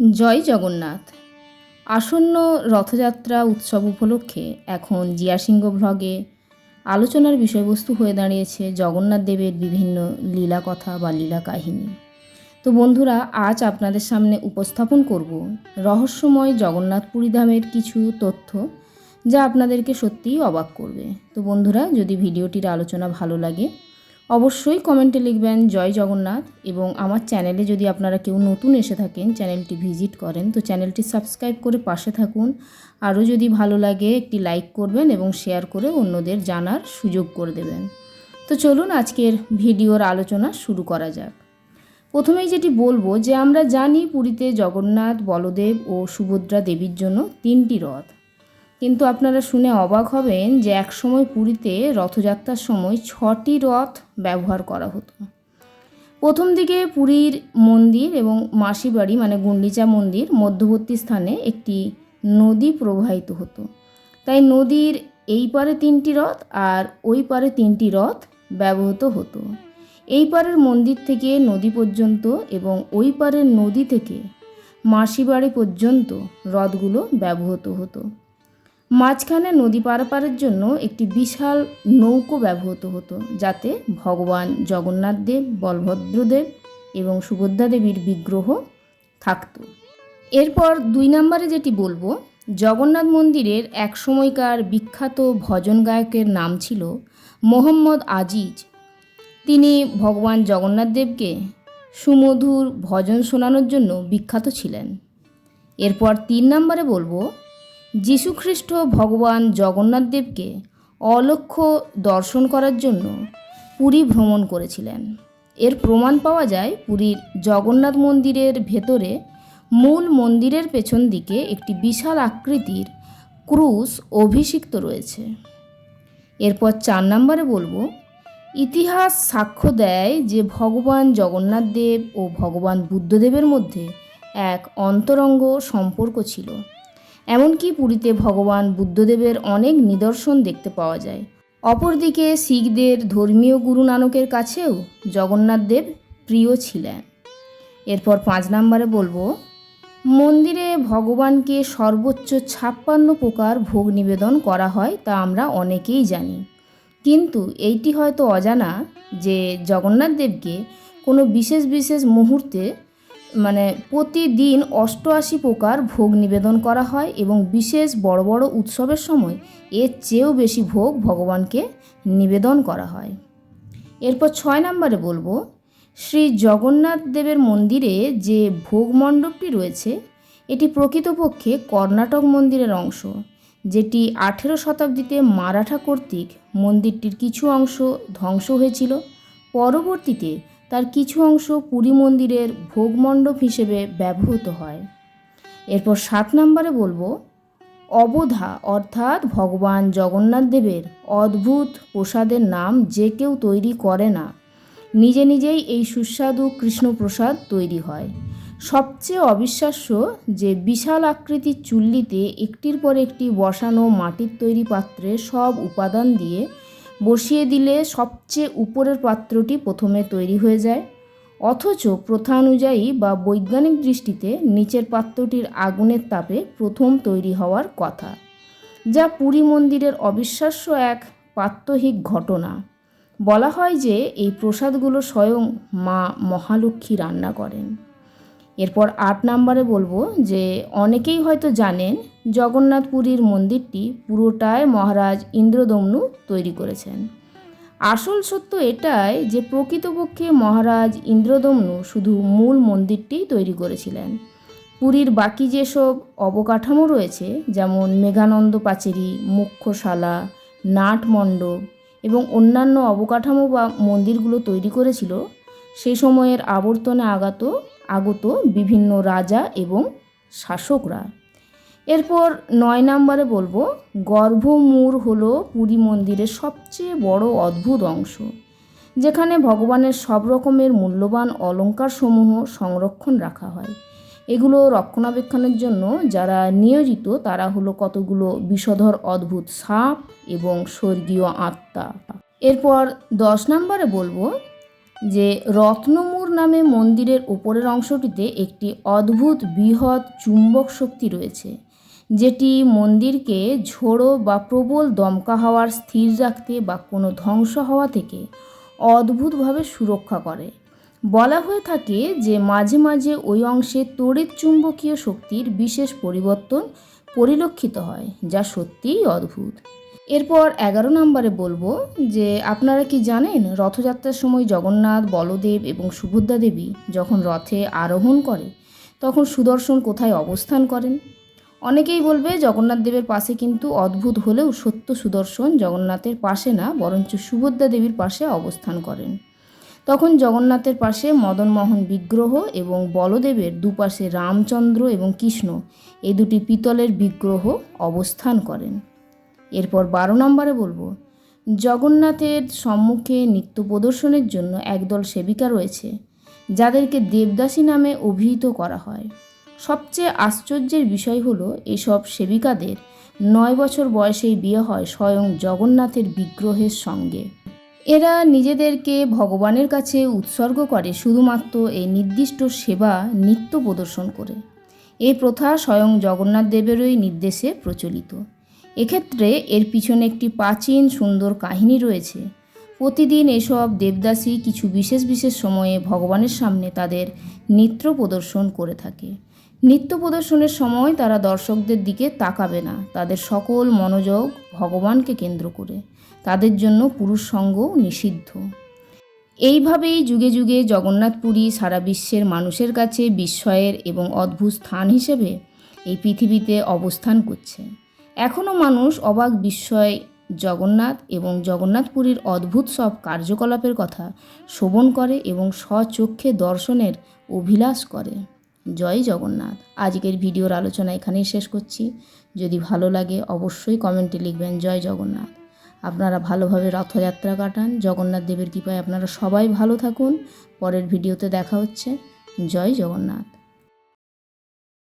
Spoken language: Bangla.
জয় জগন্নাথ। আসন্ন রথযাত্রা উৎসব উপলক্ষে এখন জিয়া সিংহ ভ্লগে আলোচনার বিষয়বস্তু হয়ে দাঁড়িয়েছে জগন্নাথ দেবের বিভিন্ন লীলা কথা বা লীলা কাহিনী। তো বন্ধুরা, আজ আপনাদের সামনে উপস্থাপন করব রহস্যময় জগন্নাথ পুরীধামের কিছু তথ্য যা আপনাদেরকে সত্যিই অবাক করবে। তো বন্ধুরা, যদি ভিডিওটির আলোচনা ভালো লাগে অবশ্যই কমেন্টে লিখবেন, জয় জগন্নাথ এবং আমার চ্যানেলে যদি আপনারা কেউ নতুন এসে থাকেন, চ্যানেলটি ভিজিট করেন, তো চ্যানেলটি সাবস্ক্রাইব করে পাশে থাকুন। আরও যদি ভালো লাগে, একটি লাইক করবেন এবং শেয়ার করে অন্যদের জানার সুযোগ করে দেবেন। তো চলুন আজকের ভিডিওর আলোচনা শুরু করা যাক। প্রথমেই যেটি বলব যে আমরা জানি পুরীতে জগন্নাথ, বলদেব ও সুভদ্রা দেবীর জন্য তিনটি রথ। কিন্তু আপনারা শুনে অবাক হবেন যে একসময় পুরীতে রথযাত্রার সময় ছটি রথ ব্যবহার করা হতো। প্রথম দিকে পুরীর মন্দির এবং মাসিবাড়ি মানে গুন্ডিচা মন্দির মধ্যবর্তী স্থানে একটি নদী প্রবাহিত হতো। তাই নদীর এই পারে তিনটি রথ আর ওই পারে তিনটি রথ ব্যবহৃত হতো। এই পারের মন্দির থেকে নদী পর্যন্ত এবং ওই পারের নদী থেকে মাসিবাড়ি পর্যন্ত রথগুলো ব্যবহৃত হতো। মাঝখানে নদী পারাপারের জন্য একটি বিশাল নৌকো ব্যবহৃত হতো, যাতে ভগবান জগন্নাথ দেব বলভদ্রদেব এবং সুভদ্রা দেবীর বিগ্রহ থাকত। এরপর দুই নম্বরে যেটি বলব, জগন্নাথ মন্দিরের এক সময়কার বিখ্যাত ভজন গায়কের নাম ছিল মোহাম্মদ আজিজ। তিনি ভগবান জগন্নাথ দেবকে সুমধুর ভজন শোনানোর জন্য বিখ্যাত ছিলেন। এরপর তিন নম্বরে বলব যীশুখ্রিস্ট ভগবান জগন্নাথদেবকে অলক্ষ্য দর্শন করার জন্য পুরী ভ্রমণ করেছিলেন। এর প্রমাণ পাওয়া যায় পুরীর জগন্নাথ মন্দিরের ভেতরে মূল মন্দিরের পেছন দিকে একটি বিশাল আকৃতির ক্রুশ অভিষিক্ত রয়েছে। এরপর চার নম্বরে বলব, ইতিহাস সাক্ষ্য দেয় যে ভগবান জগন্নাথ দেব ও ভগবান বুদ্ধদেবের মধ্যে এক অন্তরঙ্গ সম্পর্ক ছিল। এমনকি পুরীতে ভগবান বুদ্ধদেবের অনেক নিদর্শন দেখতে পাওয়া যায়। অপরদিকে শিখদের ধর্মীয় গুরু নানকের কাছেও জগন্নাথ দেব প্রিয় ছিলেন। এরপর পাঁচ নম্বরে বলব, মন্দিরে ভগবানকে সর্বোচ্চ ছাপ্পান্ন প্রকার ভোগ নিবেদন করা হয় তা আমরা অনেকেই জানি। কিন্তু এইটি হয়তো অজানা যে জগন্নাথ দেবকে কোনো বিশেষ বিশেষ মুহূর্তে মানে প্রতিদিন অষ্টআশি প্রকার ভোগ নিবেদন করা হয় এবং বিশেষ বড় বড় উৎসবের সময় এর চেয়েও বেশি ভোগ ভগবানকে নিবেদন করা হয়। এরপর ছয় নম্বরে বলব, শ্রী জগন্নাথ দেবের মন্দিরে যে ভোগ মণ্ডপটি রয়েছে, এটি প্রকৃতপক্ষে কর্ণাটক মন্দিরের অংশ, যেটি আঠেরো শতাব্দীতে মারাঠা কর্তৃক মন্দিরটির কিছু অংশ ধ্বংস হয়েছিল। পরবর্তীতে তার কিছু অংশ পুরী মন্দিরের ভোগমণ্ডপ হিসেবে ব্যবহৃত হয়। এরপর সাত নম্বরে বলব, অবধা অর্থাৎ ভগবান জগন্নাথ দেবের অদ্ভুত প্রসাদের নাম যে কেউ তৈরি করে না, নিজে নিজেই এই সুস্বাদু কৃষ্ণপ্রসাদ তৈরি হয়। সবচেয়ে অবিশ্বাস্য যে বিশাল আকৃতির চুল্লিতে একটির পর একটি বসানো মাটির তৈরি পাত্রে সব উপাদান দিয়ে বসিয়ে দিলে সবচেয়ে উপরের পাত্রটি প্রথমে তৈরি হয়ে যায়। অথচ প্রথা অনুযায়ী বা বৈজ্ঞানিক দৃষ্টিতে নিচের পাত্রটির আগুনের তাপে প্রথম তৈরি হওয়ার কথা, যা পুরী মন্দিরের অবিশ্বাস্য এক পাত্যহিক ঘটনা। বলা হয় যে এই প্রসাদগুলো স্বয়ং মা মহালক্ষ্মী রান্না করেন। এরপর আট নম্বরে বলব যে অনেকেই হয়তো জানেন জগন্নাথ পুরীর মন্দিরটি পুরোটাই মহারাজ ইন্দ্রদম্নু তৈরি করেছেন। আসল সত্য এটাই যে প্রকৃতপক্ষে মহারাজ ইন্দ্রদম্নু শুধু মূল মন্দিরটিই তৈরি করেছিলেন। পুরীর বাকি যেসব অবকাঠামো রয়েছে, যেমন মেঘানন্দ পাচেরি, মুখ্যশালা, নাট মণ্ডপ এবং অন্যান্য অবকাঠামো বা মন্দিরগুলো তৈরি করেছিল, সেই সময়ের আবর্তনে আগত আগত বিভিন্ন রাজা এবং শাসকরা। এরপর নয় নম্বরে বলব, গর্ভমূর হল পুরী মন্দিরের সবচেয়ে বড় অদ্ভুত অংশ, যেখানে ভগবানের সব রকমের মূল্যবান অলঙ্কারসমূহ সংরক্ষণ রাখা হয়। এগুলো রক্ষণাবেক্ষণের জন্য যারা নিয়োজিত, তারা হলো কতগুলো বিষধর অদ্ভুত সাপ এবং স্বর্গীয় আত্মা। এরপর দশ নম্বরে বলব যে রত্নমূর নামে মন্দিরের ওপরের অংশটিতে একটি অদ্ভুত, বৃহৎ চুম্বক শক্তি রয়েছে, যেটি মন্দিরকে ঝোড়ো বা প্রবল দমকা হওয়ার স্থির রাখতে বা কোনো ধ্বংস হওয়া থেকে অদ্ভুতভাবে সুরক্ষা করে। বলা হয়ে থাকে যে মাঝে মাঝে ওই অংশে তড়িৎ চুম্বকীয় শক্তির বিশেষ পরিবর্তন পরিলক্ষিত হয়, যা সত্যিই অদ্ভুত। এরপর এগারো নম্বরে বলব যে, আপনারা কি জানেন রথযাত্রার সময় জগন্নাথ, বলদেব এবং সুভদ্রা দেবী যখন রথে আরোহণ করে, তখন সুদর্শন কোথায় অবস্থান করেন? অনেকেই বলবে জগন্নাথ দেবের পাশে কিন্তু অদ্ভুত হলেও সত্য সুদর্শন জগন্নাথের পাশে না, বরঞ্চ সুভদ্রা দেবীর পাশে অবস্থান করেন। তখন জগন্নাথের পাশে মদনমোহন বিগ্রহ এবং বলদেবের দুপাশে রামচন্দ্র এবং কৃষ্ণ এই দুটি পিতলের বিগ্রহ অবস্থান করেন। এরপর বারো নম্বরে বলব, জগন্নাথের সম্মুখে নৃত্য প্রদর্শনের জন্য একদল সেবিকা রয়েছে, যাদেরকে দেবদাসী নামে অভিহিত করা হয়। সবচেয়ে আশ্চর্যের বিষয় হলো, এসব সেবিকাদের নয় বছর বয়সেই বিয়ে হয় স্বয়ং জগন্নাথের বিগ্রহের সঙ্গে। এরা নিজেদেরকে ভগবানের কাছে উৎসর্গ করে শুধুমাত্র এই নির্দিষ্ট সেবা নৃত্য প্রদর্শন করে। এই প্রথা স্বয়ং জগন্নাথ দেবেরই নির্দেশে প্রচলিত। এক্ষেত্রে এর পিছনে একটি প্রাচীন সুন্দর কাহিনী রয়েছে। প্রতিদিন এসব দেবদাসী কিছু বিশেষ বিশেষ সময়ে ভগবানের সামনে তাদের নৃত্য প্রদর্শন করে থাকে। নৃত্য প্রদর্শনের সময় তারা দর্শকদের দিকে তাকাবে না। তাদের সকল মনোযোগ ভগবানকে কেন্দ্র করে। তাদের জন্য পুরুষ সঙ্গও নিষিদ্ধ। এইভাবেই যুগে যুগে জগন্নাথপুরী সারা বিশ্বের মানুষের কাছে বিস্ময়ের এবং অদ্ভুত স্থান হিসেবে এই পৃথিবীতে অবস্থান করছে। এখনও মানুষ অবাক বিস্ময় জগন্নাথ এবং জগন্নাথপুরীর অদ্ভুত সব কার্যকলাপের কথা শোভন করে এবং স্বচক্ষে দর্শনের অভিলাষ করে। জয় জগন্নাথ। আজকের ভিডিওর আলোচনা এখানেই শেষ করছি। যদি ভালো লাগে অবশ্যই কমেন্টে লিখবেন, জয় জগন্নাথ। আপনারা ভালোভাবে রথযাত্রা কাটান। জগন্নাথ দেবের কৃপায় আপনারা সবাই ভালো থাকুন। পরের ভিডিওতে দেখা হচ্ছে। জয় জগন্নাথ।